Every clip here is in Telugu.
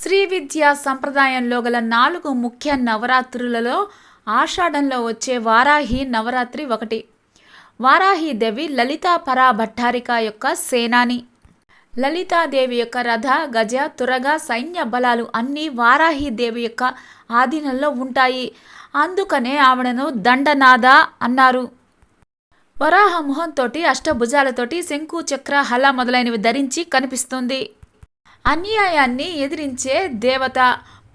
శ్రీ విద్యా సంప్రదాయంలో గల నాలుగు ముఖ్య నవరాత్రులలో ఆషాఢంలో వచ్చే వారాహి నవరాత్రి ఒకటి. వారాహి దేవి లలితా పరా భట్టారిక యొక్క సేనాని. లలితాదేవి యొక్క రథ గజ తురగ సైన్య బలాలు అన్నీ వారాహి దేవి యొక్క ఆధీనంలో ఉంటాయి. అందుకనే ఆవిడను దండనాద అన్నారు. వరాహ మొహంతోటి అష్టభుజాలతోటి శంకు చక్ర హల మొదలైనవి ధరించి కనిపిస్తుంది. అన్యాయాన్ని ఎదిరించే దేవత.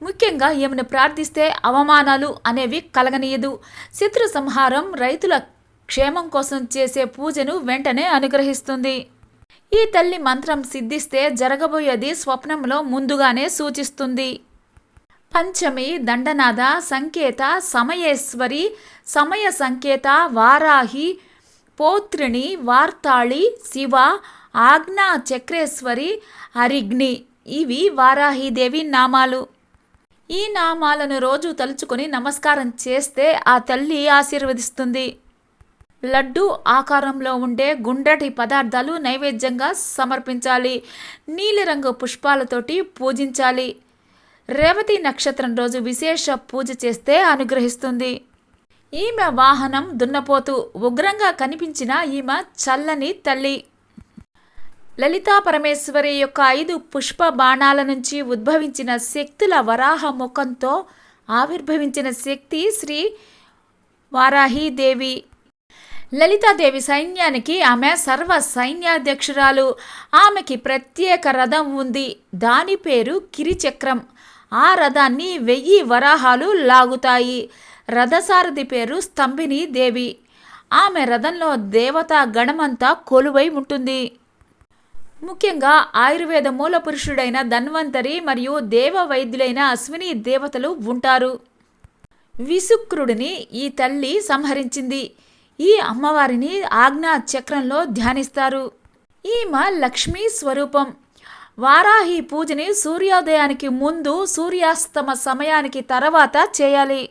ముఖ్యంగా ఏమని ప్రార్థిస్తే అవమానాలు అనేవి కలగనీయదు. శత్రు సంహారం రైతుల క్షేమం కోసం చేసే పూజను వెంటనే అనుగ్రహిస్తుంది. ఈ తల్లి మంత్రం సిద్ధిస్తే జరగబోయేది స్వప్నంలో ముందుగానే సూచిస్తుంది. పంచమి దండనాథ సంకేత సమయేశ్వరి సమయ సంకేత వారాహి పోత్రిణి వార్తాళి శివ ఆజ్ఞా చక్రేశ్వరి అరిగ్ని ఇవి వారాహిదేవి నామాలు. ఈ నామాలను రోజు తలుచుకొని నమస్కారం చేస్తే ఆ తల్లి ఆశీర్వదిస్తుంది. లడ్డు ఆకారంలో ఉండే గుండ్రటి పదార్థాలు నైవేద్యంగా సమర్పించాలి. నీలిరంగు పుష్పాలతోటి పూజించాలి. రేవతి నక్షత్రం రోజు విశేష పూజ చేస్తే అనుగ్రహిస్తుంది. ఈమె వాహనం దున్నపోతు ఉగ్రంగా కనిపించిన ఈమె చల్లని తల్లి. లలితా పరమేశ్వరి యొక్క ఐదు పుష్ప బాణాల నుంచి ఉద్భవించిన శక్తుల వరాహ ముఖంతో ఆవిర్భవించిన శక్తి శ్రీ వారాహీదేవి లలితాదేవి సైన్యానికి ఆమె సర్వ సైన్యాధ్యక్షురాలు. ఆమెకి ప్రత్యేక రథం ఉంది. దాని పేరు కిరిచక్రం. ఆ రథాన్ని వెయ్యి వరాహాలు లాగుతాయి. రథసారథి పేరు స్తంభిని దేవి ఆమె రథంలో దేవతా గణమంతా కొలువై ఉంటుంది. ముఖ్యంగా ఆయుర్వేద మూల పురుషుడైన ధన్వంతరి మరియు దేవ వైద్యులైన అశ్విని దేవతలు ఉంటారు. విశుక్రుడిని ఈ తల్లి సంహరించింది. ఈ అమ్మవారిని ఆజ్ఞా చక్రంలో ధ్యానిస్తారు. ఈమె లక్ష్మీ స్వరూపం. వారాహి పూజని సూర్యోదయానికి ముందు సూర్యాస్తమ సమయానికి తర్వాత చేయాలి.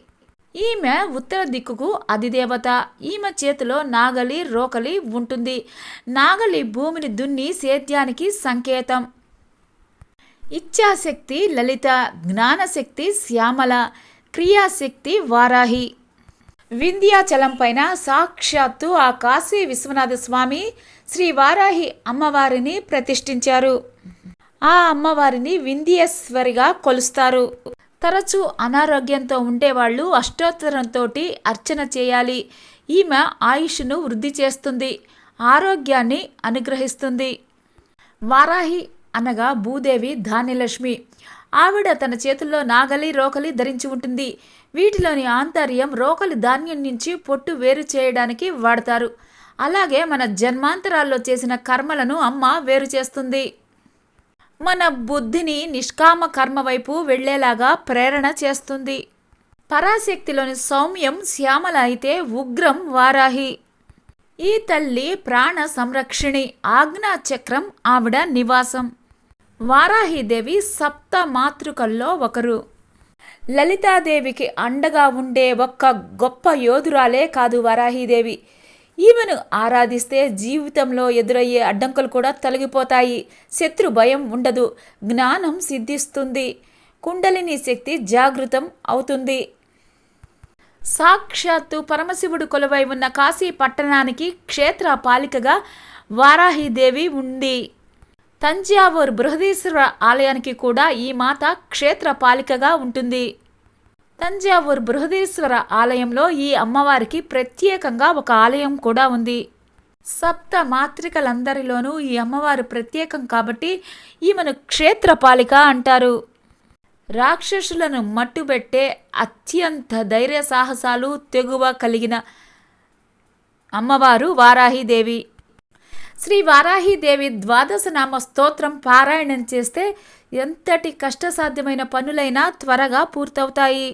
ఈమె ఉత్తర దిక్కుకు అధిదేవత. ఈమె చేతిలో నాగలి రోకలి ఉంటుంది. నాగలి భూమిని దున్ని సేద్యానికి సంకేతం. ఇచ్ఛాశక్తి లలిత జ్ఞానశక్తి శ్యామల క్రియాశక్తి వారాహి. వింధ్యాచలం పైన సాక్షాత్తు ఆ కాశీ విశ్వనాథ స్వామి శ్రీ వారాహి అమ్మవారిని ప్రతిష్ఠించారు. ఆ అమ్మవారిని వింధ్యేశ్వరిగా కొలుస్తారు. తరచూ అనారోగ్యంతో ఉండేవాళ్ళు అష్టోత్తరంతో అర్చన చేయాలి. ఈమె ఆయుష్ను వృద్ధి చేస్తుంది. ఆరోగ్యాన్ని అనుగ్రహిస్తుంది. వారాహి అనగా భూదేవి ధాన్యలక్ష్మి. ఆవిడ తన చేతుల్లో నాగలి రోకలి ధరించి ఉంటుంది. వీటిలోని ఆంతర్యం రోకలి ధాన్యం నుంచి పొట్టు వేరు చేయడానికి వాడతారు. అలాగే మన జన్మాంతరాల్లో చేసిన కర్మలను అమ్మ వేరు చేస్తుంది. మన బుద్ధిని నిష్కామ కర్మ వైపు వెళ్ళేలాగా ప్రేరణ చేస్తుంది. పరాశక్తిలోని సౌమ్యం శ్యామల అయితే ఉగ్రం వారాహి. ఈ తల్లి ప్రాణ సంరక్షిణి ఆజ్ఞా చక్రం ఆవిడ నివాసం. వారాహిదేవి సప్త మాతృకల్లో ఒకరు. లలితాదేవికి అండగా ఉండే ఒక్క గొప్ప యోధురాలే కాదు వారాహిదేవి. ఈమెను ఆరాధిస్తే జీవితంలో ఎదురయ్యే అడ్డంకులు కూడా తొలగిపోతాయి. శత్రు భయం ఉండదు జ్ఞానం సిద్ధిస్తుంది కుండలిని శక్తి జాగృతం అవుతుంది. సాక్షాత్తు పరమశివుడు కొలువై ఉన్న కాశీ పట్టణానికి క్షేత్ర పాలికగా వారాహిదేవి ఉంది. తంజావూర్ బృహదీశ్వర ఆలయానికి కూడా ఈ మాత క్షేత్ర పాలికగా ఉంటుంది. తంజావూర్ బృహదీశ్వర ఆలయంలో ఈ అమ్మవారికి ప్రత్యేకంగా ఒక ఆలయం కూడా ఉంది. సప్త మాత్రికలందరిలోనూ ఈ అమ్మవారు ప్రత్యేకం కాబట్టి ఈమెను క్షేత్రపాలిక అంటారు. రాక్షసులను మట్టుబెట్టే అత్యంత ధైర్య సాహసాలు తెగువ కలిగిన అమ్మవారు వారాహిదేవి శ్రీ వారాహీదేవి ద్వాదశ నామ స్తోత్రం పారాయణం చేస్తే ఎంతటి కష్టసాధ్యమైన పనులైనా త్వరగా పూర్తవుతాయి.